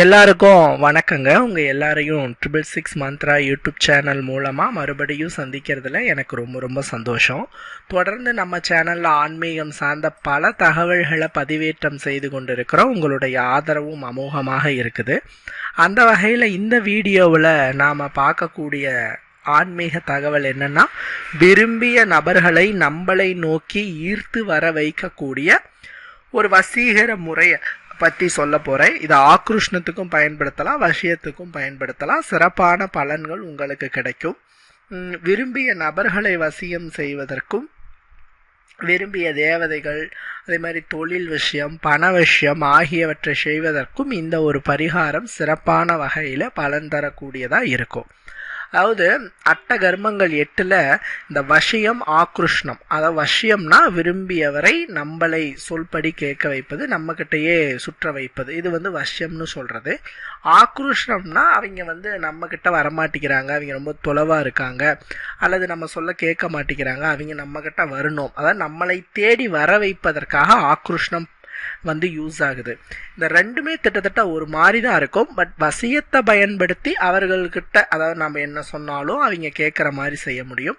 எல்லாருக்கும் வணக்கங்க. உங்கள் எல்லாரையும் triple six Mantra YouTube channel மூலமாக மறுபடியும் சந்திக்கிறதுல எனக்கு ரொம்ப ரொம்ப சந்தோஷம். தொடர்ந்து நம்ம சேனலில் ஆன்மீகம் சார்ந்த பல தகவல்களை பதிவேற்றம் செய்து கொண்டிருக்கிறோம். உங்களுடைய ஆதரவும் அமோகமாக இருக்குது. அந்த வகையில் இந்த வீடியோவில் நாம் பார்க்கக்கூடிய ஆன்மீக தகவல் என்னன்னா விரும்பிய நபர்களை நம்மளை நோக்கி ஈர்த்து வர வைக்கக்கூடிய ஒரு வசீகர முறையை பற்றி சொல்ல போகிறேன் இதை ஆக்ருஷ்ணத்துக்கும் பயன்படுத்தலாம் வசியத்துக்கும் பயன்படுத்தலாம். சிறப்பான பலன்கள் உங்களுக்கு கிடைக்கும். விரும்பிய நபர்களை வசியம் செய்வதற்கும் விரும்பிய தேவதைகள் அதே மாதிரி தொழில் விஷயம் பண விஷயம் ஆகியவற்றை செய்வதற்கும் இந்த ஒரு பரிகாரம் சிறப்பான வகையில் பலன் தரக்கூடியதாக இருக்கும். அதாவது அட்ட கர்மங்கள் எட்டில் இந்த வசியம் ஆக்ருஷ்ணம். அதாவது வசியம்னா விரும்பியவரை நம்மளை சொல்படி கேட்க வைப்பது நம்ம சுற்ற வைப்பது. இது வந்து வசியம்னு சொல்கிறது ஆக்ருஷ்ணம்னா அவங்க வந்து நம்மக்கிட்ட வரமாட்டேங்கிறாங்க அவங்க ரொம்ப தொலைவாக இருக்காங்க அல்லது நம்ம சொல்ல கேட்க மாட்டேங்கிறாங்க அவங்க நம்மக்கிட்ட வரணும். அதாவது நம்மளை தேடி வர வைப்பதற்காக ஆக்ருஷ்ணம் வந்து யூஸ் ஆகுது. இந்த ரெண்டுமே கிட்டத்தட்ட ஒரு மாதிரி தான் இருக்கும். பட் வசியத்தை பயன்படுத்தி அவர்கள்கிட்ட அதாவது நம்ம என்ன சொன்னாலும் அவங்க கேட்குற மாதிரி செய்ய முடியும்.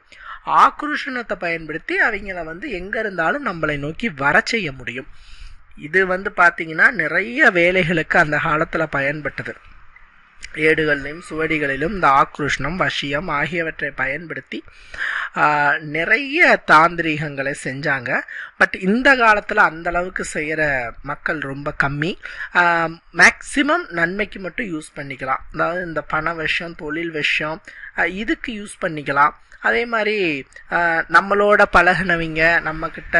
ஆக்ரோஷணத்தை பயன்படுத்தி அவங்கள வந்து எங்கே இருந்தாலும் நம்மளை நோக்கி வர செய்ய முடியும். இது வந்து பார்த்திங்கன்னா நிறைய வேலைகளுக்கு அந்த காலத்தில் பயன்பட்டது. ஏடுகளிலும் சுவடிகளிலும் இந்த ஆக்ருஷ்ணம் வசியம் ஆகியவற்றை பயன்படுத்தி நிறைய தாந்திரீகங்களை செஞ்சாங்க. பட் இந்த காலத்தில் அந்த அளவுக்கு செய்கிற மக்கள் ரொம்ப கம்மி. மேக்சிமம் நன்மைக்கு மட்டும் யூஸ் பண்ணிக்கலாம். அதாவது இந்த பண விஷயம் தொழில் விஷயம் இதுக்கு யூஸ் பண்ணிக்கலாம். அதே மாதிரி நம்மளோட பழகினவங்க நம்மக்கிட்ட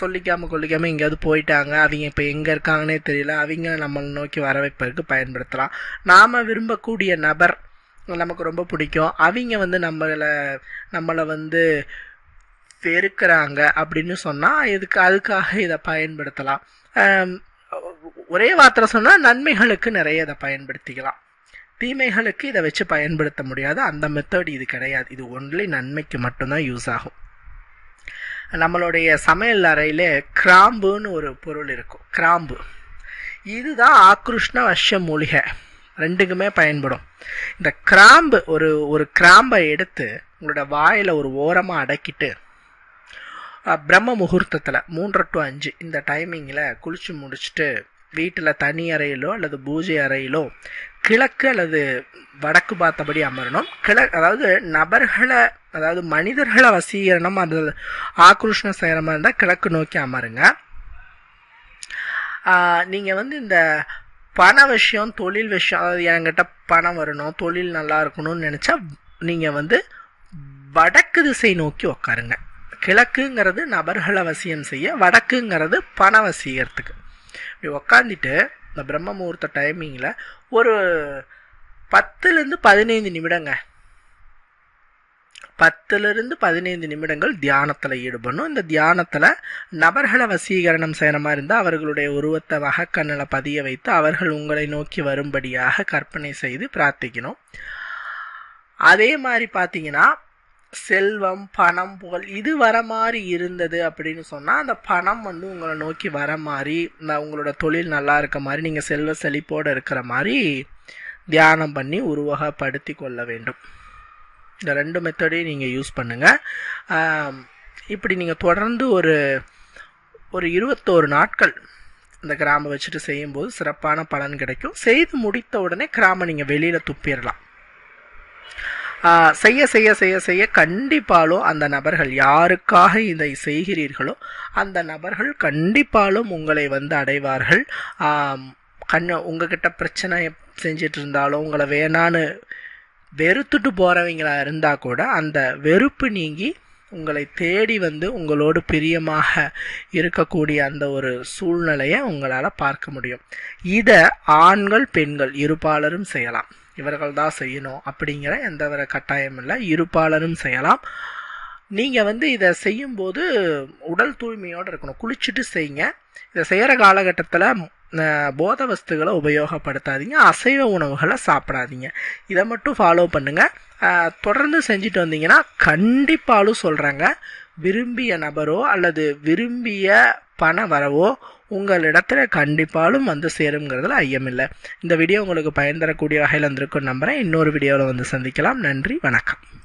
சொல்லிக்காம கொல்லிக்காம எங்கேயாவது போயிட்டாங்க. அவங்க இப்போ எங்கே இருக்காங்கன்னே தெரியல. அவங்க நம்மளை நோக்கி வர வைப்பதற்கு பயன்படுத்தலாம். நாம் விரும்பக்கூடிய நபர் நமக்கு ரொம்ப பிடிக்கும். அவங்க வந்து நம்மளை நம்மளை வந்து வெறுக்கிறாங்க அப்படின்னு சொன்னால் இதுக்கு அதுக்காக இதை பயன்படுத்தலாம். ஒரே வார்த்தை சொன்னால் நன்மைகளுக்கு நிறைய இதை பயன்படுத்திக்கலாம். தீமைகளுக்கு இதை வச்சு பயன்படுத்த முடியாது. அந்த மெத்தட் இது கிடையாது. இது ஒன்லி நன்மைக்கு மட்டும்தான் யூஸ் ஆகும். நம்மளுடைய சமையல் அறையில் கிராம்புன்னு ஒரு பொருள் இருக்கும். கிராம்பு. இதுதான் ஆக்ருஷ்ண வஷ மூலிகை. ரெண்டுக்குமே பயன்படும். இந்த கிராம்பு ஒரு ஒரு கிராம்பை எடுத்து உங்களோட வாயில் ஒரு ஓரமாக அடக்கிட்டு பிரம்ம முகூர்த்தத்தில் மூன்று டு அஞ்சு இந்த டைமிங்கில் குளிச்சு முடிச்சுட்டு வீட்டில் தனி அறையிலோ அல்லது பூஜை அறையிலோ கிழக்கு அல்லது வடக்கு பார்த்தபடி அமரணும். கிழ அதாவது நபர்களை அதாவது மனிதர்களை வசீகரணம் அது ஆக்ரோஷணம் செய்கிற மாதிரி இருந்தால் கிழக்கு நோக்கி அமருங்க. நீங்கள் வந்து இந்த பண விஷயம் தொழில் விஷயம் அதாவது என்கிட்ட பணம் வரணும் தொழில் நல்லா இருக்கணும்னு நினச்சா நீங்கள் வந்து வடக்கு திசை நோக்கி உக்காருங்க. கிழக்குங்கிறது நபர்களை வசியம் செய்ய வடக்குங்கிறது பண வசீகரத்துக்கு. இப்படி உக்காந்துட்டு இந்த பிரம்ம முகூர்த்த டைமிங்கில் ஒரு பத்துலேருந்து பதினைந்து நிமிடங்க. பத்துலேருந்து பதினைந்து நிமிடங்கள் தியானத்தில் ஈடுபடணும். இந்த தியானத்தில் நபர்களை வசீகரணம் செய்கிற மாதிரி இருந்தால் அவர்களுடைய உருவத்தை வகக்கண்ணில் பதிய வைத்து அவர்கள் உங்களை நோக்கி வரும்படியாக கற்பனை செய்து பிரார்த்திக்கணும். அதே மாதிரி பார்த்தீங்கன்னா செல்வம் பணம் புகழ் இது வர மாதிரி இருந்தது அப்படின்னு சொன்னால் அந்த பணம் வந்து உங்களை நோக்கி வர மாதிரி இந்த உங்களோட தொழில் நல்லா இருக்க மாதிரி நீங்கள் செல்வ செழிப்போடு இருக்கிற மாதிரி தியானம் பண்ணி உருவகப்படுத்தி கொள்ள வேண்டும். இந்த ரெண்டு மெத்தடையும் நீங்கள் யூஸ் பண்ணுங்கள் இப்படி நீங்கள் தொடர்ந்து ஒரு ஒரு இருபத்தோரு நாட்கள் இந்த கிராம வச்சுட்டு செய்யும்போது சிறப்பான பலன் கிடைக்கும். செய்து முடித்த உடனே கிராம நீங்கள் வெளியில் துப்பிடலாம் செய்ய செய்ய செய்ய செய்ய கண்டிப்பாலும் அந்த நபர்கள் யாருக்காக இதை செய்கிறீர்களோ அந்த நபர்கள் கண்டிப்பாலும் உங்களை வந்து அடைவார்கள். கண் கண்ண உங்ககிட்ட பிரச்சனை செஞ்சிட்டு இருந்தாலும் உங்களை வேணான்னு வெறுத்துட்டு போகிறவங்களா இருந்தால் கூட அந்த வெறுப்பு நீங்கி உங்களை தேடி வந்து உங்களோடு பிரியமாக இருக்கக்கூடிய அந்த ஒரு சூழ்நிலையை உங்களால் பார்க்க முடியும். இதை ஆண்கள் பெண்கள் இருபாலரும் செய்யலாம். இவர்கள் தான் செய்யணும் அப்படிங்கிற எந்த ஒரு கட்டாயம் இல்லை. இருப்பாளரும் செய்யலாம். நீங்கள் வந்து இதை செய்யும்போது உடல் தூய்மையோடு இருக்கணும். குளிச்சுட்டு செய்யுங்க. இதை செய்கிற காலகட்டத்தில் போத வஸ்துகளை உபயோகப்படுத்தாதீங்க. அசைவ உணவுகளை சாப்பிடாதீங்க. இதை மட்டும் ஃபாலோ பண்ணுங்கள் தொடர்ந்து செஞ்சுட்டு வந்தீங்கன்னா கண்டிப்பாலும் சொல்கிறாங்க விரும்பிய நபரோ அல்லது விரும்பிய பண வரவோ உங்களிடத்துல கண்டிப்பாலும் வந்து சேருங்கிறதுல ஐயமில்லை இந்த வீடியோ உங்களுக்கு பயன் தரக்கூடிய வகையில் இருந்திருக்குன்னு நம்புகிறேன் இன்னொரு வீடியோவில் வந்து சந்திக்கலாம். நன்றி வணக்கம்.